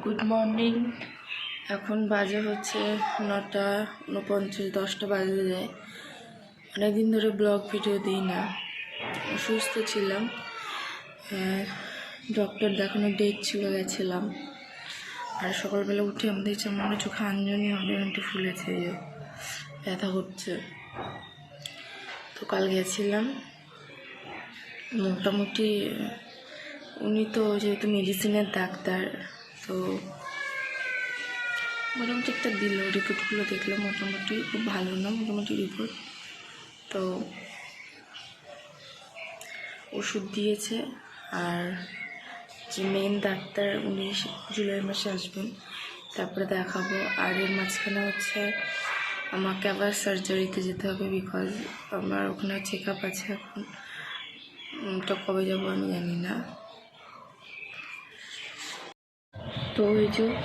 Good morning এখন বাজে হচ্ছে নটা উনপঞ্চাশ, দশটা বাজে। যায় অনেকদিন ধরে ব্লগ ভিডিও দিই না। অসুস্থ ছিলাম। ডক্টর দেখানোর ডেট ছিল, গেছিলাম। আর সকালবেলা উঠে আমাদের আমার মনে হয় চোখে আঞ্জনি একটু ফুলেছে ব্যথা হচ্ছে তো কাল গেছিলাম। মোটামুটি উনি তো যেহেতু মেডিসিনের ডাক্তার তো মোটামুটি একটা দিল। রিপোর্টগুলো দেখলাম, মোটামুটি খুব ভালো না, মোটামুটি রিপোর্ট তো ওষুধ দিয়েছে আর যে মেন ডাক্তার উনি জুলাই মাসে আসবেন, তারপরে দেখাবো। আর এর মাঝখানে হচ্ছে আমাকে আবার সার্জারিতে যেতে হবে বিকজ আমার ওখানে চেক আপ আছে এখন। তো কবে যাব আমি জানি না। তো ওই যে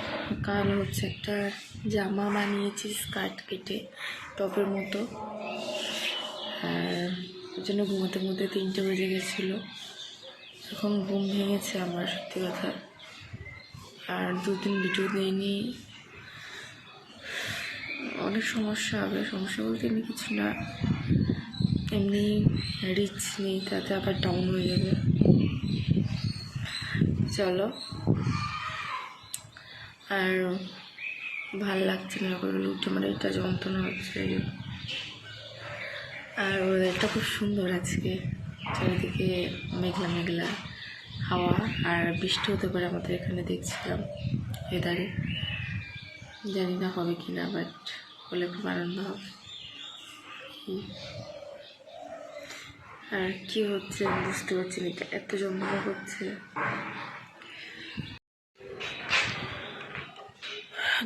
কাল হচ্ছে একটা জামা বানিয়েছি স্কার্ট কেটে, টপের মতো। আর ওই জন্য ঘুমোতে ঘুমোতে তিনটে বেজে গেছিল। এখন ঘুম ভেঙেছে আমার, সত্যি কথা। আর দুদিন ভিডিও দিইনি। অনেক সমস্যা হবে, সমস্যা বলতে এমনি কিছু না। এমনি রিচ নেই, তাতে আবার ডাউন হয়ে যাবে। চলো। আর ভালো লাগছে না সকালবেলা উঠে মানে এটা যন্ত্রণা হচ্ছে আর ওয়েদারটা খুব সুন্দর আজকে, চারিদিকে মেঘলা মেঘলা হাওয়া, আর বৃষ্টি হতে পারে আমাদের এখানে দেখছিলাম ওয়েদারে জানি না হবে কি না বাট হলে খুব আনন্দ হবে। আর কি হচ্ছে বুঝতে পারছি না, এটা এত যন্ত্রণা করছে।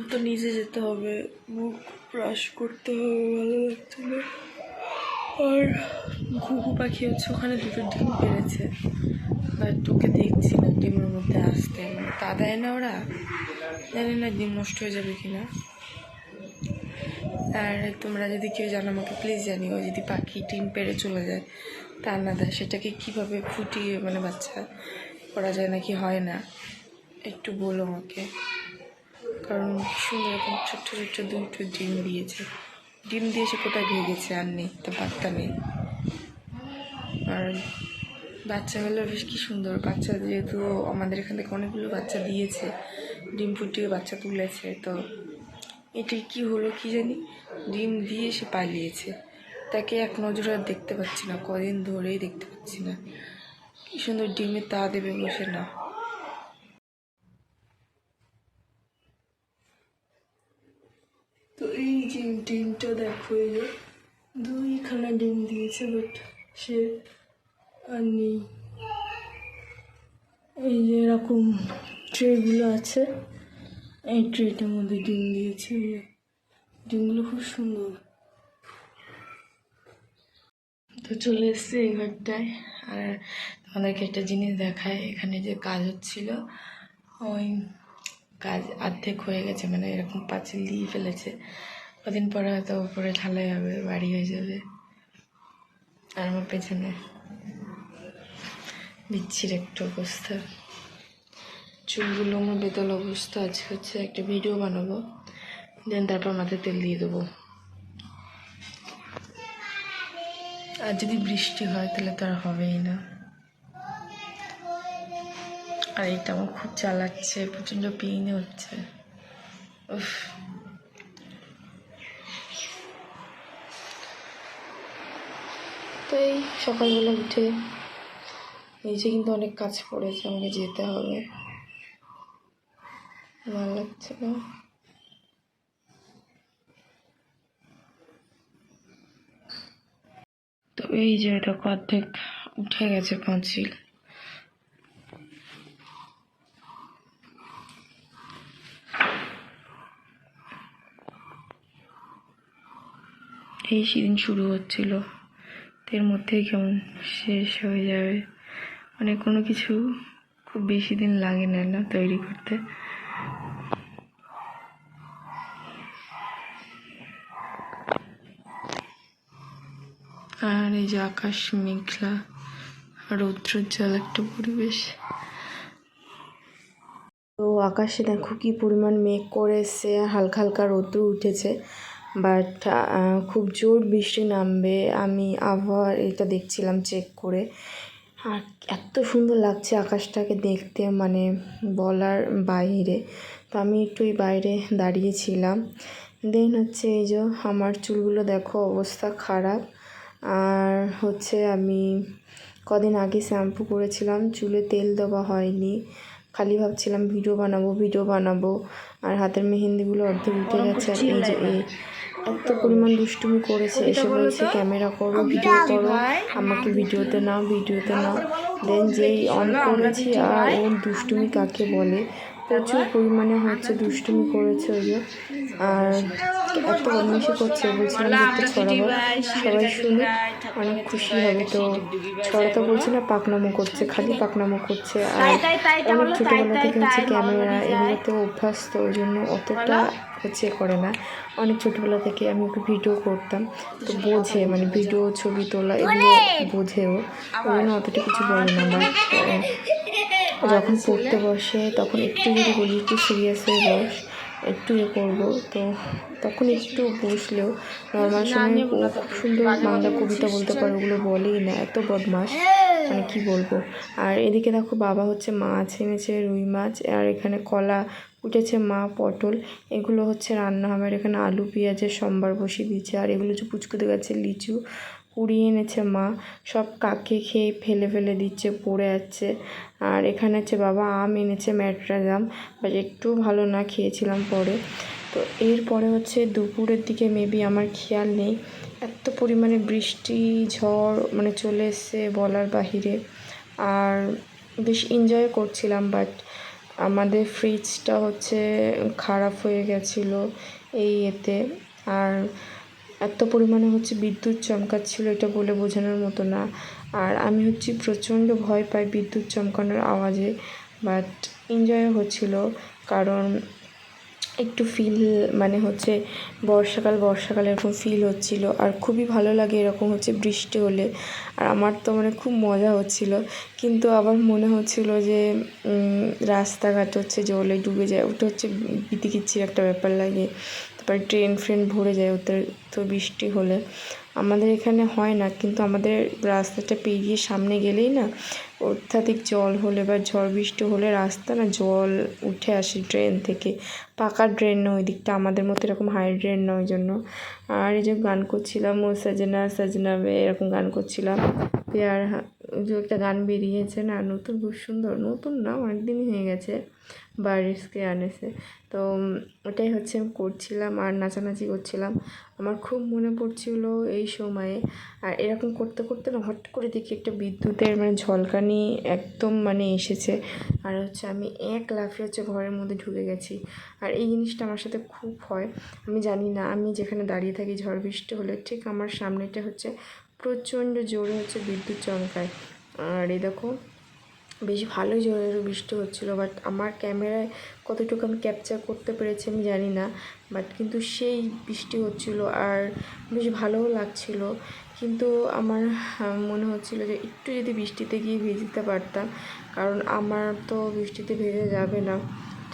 তো নিজে যেতে হবে। মুখ ব্রাশ করতে হবে, ভালো লাগছে না। আর ঘুঘু পাখি হচ্ছে, ওখানে দুটো ডিম পেরেছে। বাট তোকে দেখছি না ডিমের মধ্যে আসতে। মানে তা দেয় না ওরা। জানি না ডিম নষ্ট হয়ে যাবে কি না আর তোমরা যদি কেউ জানো আমাকে প্লিজ জানিও যদি পাখি ডিম পেড়ে চলে যায়। তা না দেয় সেটাকে কীভাবে ফুটিয়ে মানে বাচ্চা করা যায় নাকি হয় না, একটু বলো আমাকে। কারণ সুন্দর এরকম ছোট্ট ছোট্ট দুটো ডিম দিয়েছে। ডিম দিয়ে সে কোথায় ভেগেছে আর নেই, তো বার্তা নেই। আর বাচ্চা হলে বেশ কি সুন্দর, বাচ্চা যেহেতু আমাদের এখান থেকে অনেকগুলো বাচ্চা দিয়েছে, ডিম ফুটিয়ে বাচ্চা তুলেছে, তো এটি কি হলো কি জানি? ডিম দিয়ে সে পালিয়েছে। তাকে এক নজরে আর দেখতে পাচ্ছি না, কদিন ধরেই দেখতে পাচ্ছি না। কি সুন্দর ডিমে তা দেবে বসে না তো এই যে ডিমটা দেখো এই দুইখানা ডিম দিয়েছে বাট সে আর নেই। এই যে এরকম ট্রেগুলো আছে, এই ট্রেটার মধ্যে ডিম দিয়েছে ডিমগুলো খুব সুন্দর। তো চলে এসছে এই ঘরটায়, আর আমাদেরকে একটা জিনিস দেখায় এখানে যে কাজ হচ্ছিল ওই কাজ অর্ধেক হয়ে গেছে মানে এরকম পাঁচিল দিয়ে ফেলেছে। কদিন পরে হয়তো উপরে ঢালাই হবে, বাড়ি হয়ে যাবে। আর আমার পেছনে বিচ্ছির একটু অবস্থা। চুলগুলো আমার বেতাল অবস্থা, আজকে হচ্ছে একটা ভিডিও বানাবো, দেন তারপর মাথায় তেল দিয়ে দেবো। আর যদি বৃষ্টি হয় তাহলে তো আর হবেই না। আর এটা আমার খুব চালাচ্ছে, প্রচণ্ড পেইন হচ্ছে। উফ। তো এই সকালবেলা উঠে এই যে কিন্তু অনেক কাজ পড়েছে, আমাকে যেতে হবে। ভালো লাগছে না তো এই যে দেখো অর্ধেক উঠে গেছে পাঁচিল। এই সেদিন শুরু হচ্ছিল। এর মধ্যেই কেমন শেষ হয়ে যাবে। মানে কোনো কিছু খুব বেশি দিন লাগে না না, তৈরি করতে। আর এই যে আকাশ মেঘলা, রৌদ্রোজ্জ্বল একটা পরিবেশ। তো আকাশে দেখো কি পরিমাণ মেঘ করে এসছে হালকা হালকা রৌদ্র উঠেছে। বাট খুব জোর বৃষ্টি নামবে আমি আবহাওয়ার এটা দেখছিলাম চেক করে। আর এত সুন্দর লাগছে আকাশটাকে দেখতে মানে বলার বাইরে। তো আমি একটু বাইরে দাঁড়িয়েছিলাম। দেন হচ্ছে এই যে আমার চুলগুলো দেখো অবস্থা খারাপ। আর হচ্ছে আমি কদিন আগে শ্যাম্পু করেছিলাম চুলে তেল দেওয়া হয়নি। খালি ভাবছিলাম ভিডিও বানাবো ভিডিও বানাবো। আর হাতের মেহেন্দিগুলো অর্ধেক উঠে গেছে আর এই যে এই এত পরিমাণ দুষ্টুমি করেছে এসে বলছে ক্যামেরা করো ভিডিও করো আমাকে ভিডিওতে নাও ভিডিওতে নাও। দেন যেই অন করেছি আর ওর দুষ্টুমি কাকে বলে? প্রচুর পরিমাণে হচ্ছে দুষ্টুমি করেছে ওই যে। আর এত বদমাইশি করছে বলছিলাম একটু ছড়াবো। সবাই শুনে অনেক খুশি হবে তো। ছড়াতে বলছি না পাকনামো করছে খালি পাকনামো করছে। আর অনেক ছোটোবেলা থেকে হচ্ছে ক্যামেরা এগুলোতে অভ্যাস তো ওই জন্য অতটা হচ্ছে করে না। অনেক ছোটোবেলা থেকে আমি ওকে ভিডিও করতাম তো বোঝে মানে ভিডিও ছবি তোলা এগুলো বোঝেও। ওই জন্য অতটা কিছু বলে না বাট যখন পড়তে বসে, তখন একটু যদি বলি, একটু সিরিয়াস হয়ে বস, একটু ইয়ে করব, তো তখন একটু বসলেও নর্মাল সময় খুব সুন্দর বাংলা কবিতা বলতে পারে, ওগুলো বলেই না, এত বদমাস মানে কি বলব? আর এদিকে দেখো বাবা হচ্ছে মাছ এনেছে, রুই মাছ, আর এখানে কলা উঠেছে, মা পটল, এগুলো হচ্ছে রান্না হবে। আর এখানে আলু, পেঁয়াজের সম্বার বসিয়ে দিয়েছে, আর এগুলো হচ্ছে পুচকুতে গেছে লিচু কুড়িয়ে এনেছে মা। সব কাকে খেয়ে ফেলে ফেলে দিচ্ছে, পড়ে যাচ্ছে আর এখানে হচ্ছে বাবা আম এনেছে ম্যাটরা জাম বাট একটু ভালো না খেয়েছিলাম পরে। তো এরপরে হচ্ছে দুপুরের দিকে মেবি আমার খেয়াল নেই। এত পরিমাণে বৃষ্টি, ঝড় মানে চলে এসছে বলার বাহিরে। আর বেশ এনজয় করছিলাম, বাট আমাদের ফ্রিজটা হচ্ছে খারাপ হয়ে গেছিল এই এতে। আর এত পরিমাণে হচ্ছে বিদ্যুৎ চমকাচ্ছিল এটা বলে বোঝানোর মতো না। আর আমি হচ্ছে প্রচণ্ড ভয় পাই বিদ্যুৎ চমকানোর আওয়াজে বাট এনজয়ও হচ্ছিল। কারণ একটু ফিল মানে হচ্ছে বর্ষাকাল বর্ষাকাল এরকম ফিল হচ্ছিল। আর খুবই ভালো লাগে এরকম হচ্ছে বৃষ্টি হলে। আর আমার তো মানে খুব মজা হচ্ছিল। কিন্তু আবার মনে হচ্ছিল যে রাস্তাঘাট হচ্ছে জলে ডুবে যায়। ওটা হচ্ছে বিতিকিচ্ছির একটা ব্যাপার লাগে। তারপরে ট্রেন ফ্রেন ভরে যায় ওতে তো বৃষ্টি হলে। আমাদের এখানে হয় না, কিন্তু আমাদের রাস্তাটা পেরিয়ে সামনে গেলেই না, অত্যাধিক জল হলে বা ঝড় বৃষ্টি হলে রাস্তা না জল উঠে আসে ড্রেন থেকে। পাকা ড্রেন না ওই দিকটা আমাদের মতো এরকম হাই ড্রেন না ওই জন্য। আর এই যে গান করছিলাম, ও সাজনা সাজনা, এরকম গান করছিলাম। আর যে একটা গান বেরিয়েছে না, নতুন, খুব সুন্দর, নতুন না অনেক দিনই হয়ে গেছে বারিশকে আনেছে। তো ওটাই হচ্ছে আমি করছিলাম আর নাচানাচি করছিলাম। আমার খুব মনে পড়ছিল এই সময়ে। আর এরকম করতে করতে না হট করে দেখি একটা বিদ্যুতের মানে ঝলকানি একদম মানে এসেছে। আর হচ্ছে আমি এক লাফে হচ্ছে ঘরের মধ্যে ঢুকে গেছি। আর এই জিনিসটা আমার সাথে খুব হয়। আমি জানি না, আমি যেখানে দাঁড়িয়ে থাকি ঝড় বৃষ্টি হলে ঠিক আমার সামনেটা হচ্ছে প্রচণ্ড জোরে হচ্ছে বিদ্যুৎ চমকায়। আর এই দেখো, বেশ ভালোই জোরে বৃষ্টি হচ্ছিল বাট আমার ক্যামেরায় কতটুকু আমি ক্যাপচার করতে পেরেছি আমি জানি না বাট কিন্তু সেই বৃষ্টি হচ্ছিল আর বেশ ভালোও লাগছিল। কিন্তু আমার মনে হচ্ছিল যে একটু যদি বৃষ্টিতে গিয়ে ভিজতে পারতাম, কারণ আমার তো বৃষ্টিতে ভেজে যাবে না।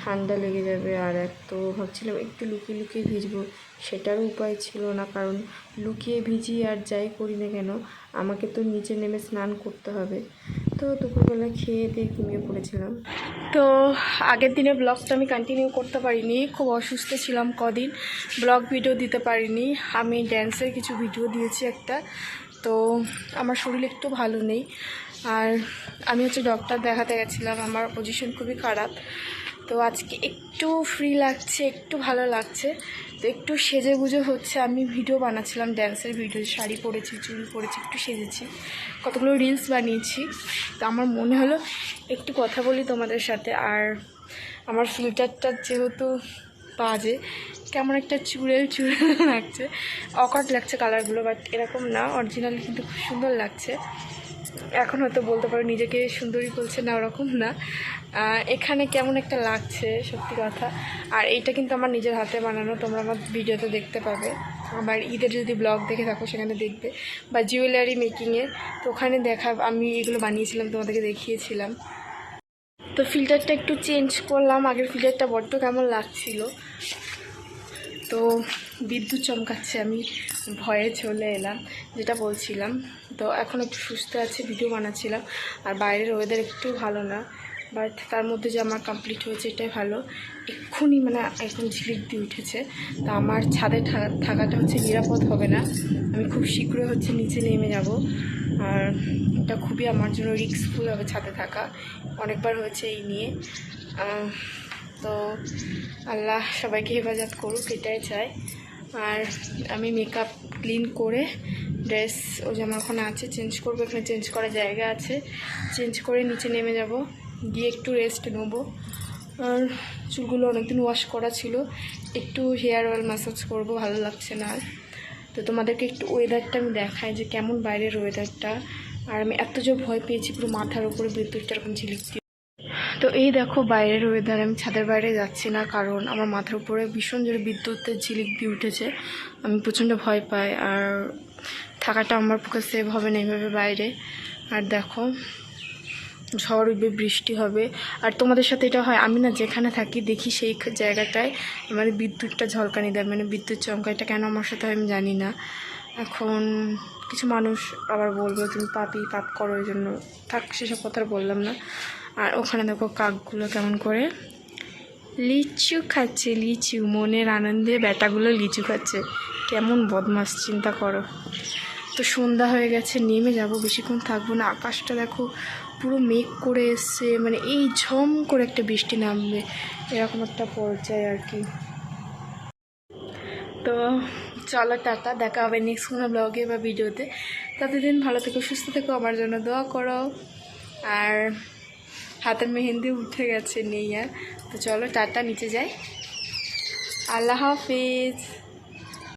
ঠান্ডা লেগে যাবে আর এক তো ভাবছিলাম একটু লুকিয়ে লুকিয়ে ভিজবো। সেটারও উপায় ছিল না, কারণ লুকিয়ে ভিজি আর যাই করি না কেন, আমাকে তো নিচে নেমে স্নান করতে হবে। তো দুপুরবেলা খেয়ে দিয়ে ঘুমিয়ে পড়েছিলাম। তো আগের দিনে ব্লগটা আমি কন্টিনিউ করতে পারিনি, খুব অসুস্থ ছিলাম কদিন। ব্লগ ভিডিও দিতে পারিনি, আমি ড্যান্সের কিছু ভিডিও দিয়েছি একটা। তো আমার শরীর একটু ভালো নেই। আর আমি হচ্ছে ডক্টর দেখাতে গেছিলাম, আমার পজিশন খুবই খারাপ। তো আজকে একটু ফ্রি লাগছে, একটু ভালো লাগছে। তো একটু সেজে গুজে হচ্ছে, আমি ভিডিও বানাচ্ছিলাম ড্যান্সের ভিডিও শাড়ি পরেছি, চুল পরেছি, একটু সেজেছি। কতগুলো রিলস বানিয়েছি। তো আমার মনে হলো একটু কথা বলি তোমাদের সাথে। আর আমার ফিল্টারটা যেহেতু বাজে, কেমন একটা চুড়েল চুড়েল লাগছে। অকাট লাগছে কালারগুলো বাট এরকম না অরিজিনাল কিন্তু খুব সুন্দর লাগছে। এখন হয়তো বলতে পারো, নিজেকে সুন্দরী বলছে না ওরকম না। এখানে কেমন একটা লাগছে, সত্যি কথা। আর এইটা কিন্তু আমার নিজের হাতে বানানো, তোমরা আমার ভিডিওতে দেখতে পাবে। আমার ঈদের যদি ব্লগ দেখে থাকো, সেখানে দেখবে। বা জুয়েলারি মেকিংয়ের তো ওখানে দেখা, আমি এগুলো বানিয়েছিলাম, তোমাদেরকে দেখিয়েছিলাম। তো ফিল্টারটা একটু চেঞ্জ করলাম, আগের ফিল্টারটা বড্ড কেমন লাগছিল। তো বিদ্যুৎ চমকাচ্ছে, আমি ভয়ে চলে এলাম, যেটা বলছিলাম। তো এখন একটু সুস্থ আছে ভিডিও বানাচ্ছিলাম। আর বাইরের ওয়েদার একটু ভালো না বাট তার মধ্যে যে আমার কমপ্লিট হয়েছে এটাই ভালো। এক্ষুনি মানে একদম ঝিলিক দিয়ে উঠেছে। তা আমার ছাদে থাকাটা হচ্ছে নিরাপদ হবে না। আমি খুব শীঘ্রই হচ্ছে নিচে নেমে যাব। আর এটা খুবই আমার জন্য রিস্কফুল হবে ছাদে থাকা। অনেকবার হয়েছে এই নিয়ে। তো আল্লাহ সবাইকে হেফাজত করুক, এটাই চাই। আর আমি মেকআপ ক্লিন করে ড্রেস ও জামা ওখানে আছে চেঞ্জ করব, এখানে চেঞ্জ করার জায়গা আছে। চেঞ্জ করে নিচে নেমে যাব, গিয়ে একটু রেস্ট নেব। আর চুলগুলো অনেকদিন ওয়াশ করা ছিল, একটু হেয়ার অয়েল ম্যাসাজ করব, ভালো লাগছে না আর। তো তোমাদেরকে একটু ওয়েদারটা আমি দেখাই যে কেমন বাইরের ওয়েদারটা আর আমি এত যে ভয় পেয়েছি, পুরো মাথার উপরে বিদ্যুৎটা এরকম ঝিলিক তো এই দেখো বাইরের ওয়েদার আমি ছাদের বাইরে যাচ্ছি না কারণ আমার মাথার উপরে ভীষণ জোরে বিদ্যুতের ঝিলিক দিয়ে উঠেছে। আমি প্রচণ্ড ভয় পাই আর থাকাটা আমার পক্ষে সেভ হবে না এইভাবে বাইরে। আর দেখো, ঝড় উঠবে, বৃষ্টি হবে। আর তোমাদের সাথে এটা হয়, আমি না যেখানে থাকি দেখি সেই জায়গাটায় মানে বিদ্যুৎটা ঝলকানি দেয় মানে বিদ্যুৎ চমকা এটা কেন আমার সাথে হয় আমি জানি না। এখন কিছু মানুষ আবার বলবে, তুমি পাপি, পাপ করো এই জন্য। থাক, সেসব কথা বললাম না। আর ওখানে দেখো কাকগুলো কেমন করে। লিচু খাচ্ছে, লিচু। মনের আনন্দে ব্যাটাগুলো লিচু খাচ্ছে। কেমন বদমাস, চিন্তা করো। তো সন্ধ্যা হয়ে গেছে, নেমে যাব, বেশিক্ষণ থাকব না। আকাশটা দেখো পুরো মেঘ করে এসছে মানে এই ঝম করে একটা বৃষ্টি নামবে। এরকম একটা পর্যায়ে আর কি। তো চলো টাটা, দেখা হবে নেক্সট কোনো ব্লগে বা ভিডিওতে ততদিন ভালো থেকো, সুস্থ থেকো, আমার জন্য দোয়া করো। আর হাতের মেহেন্দি উঠে গেছে, নেই আর। তো চলো টাটা, নিচে যাই। আল্লাহ হাফিজ।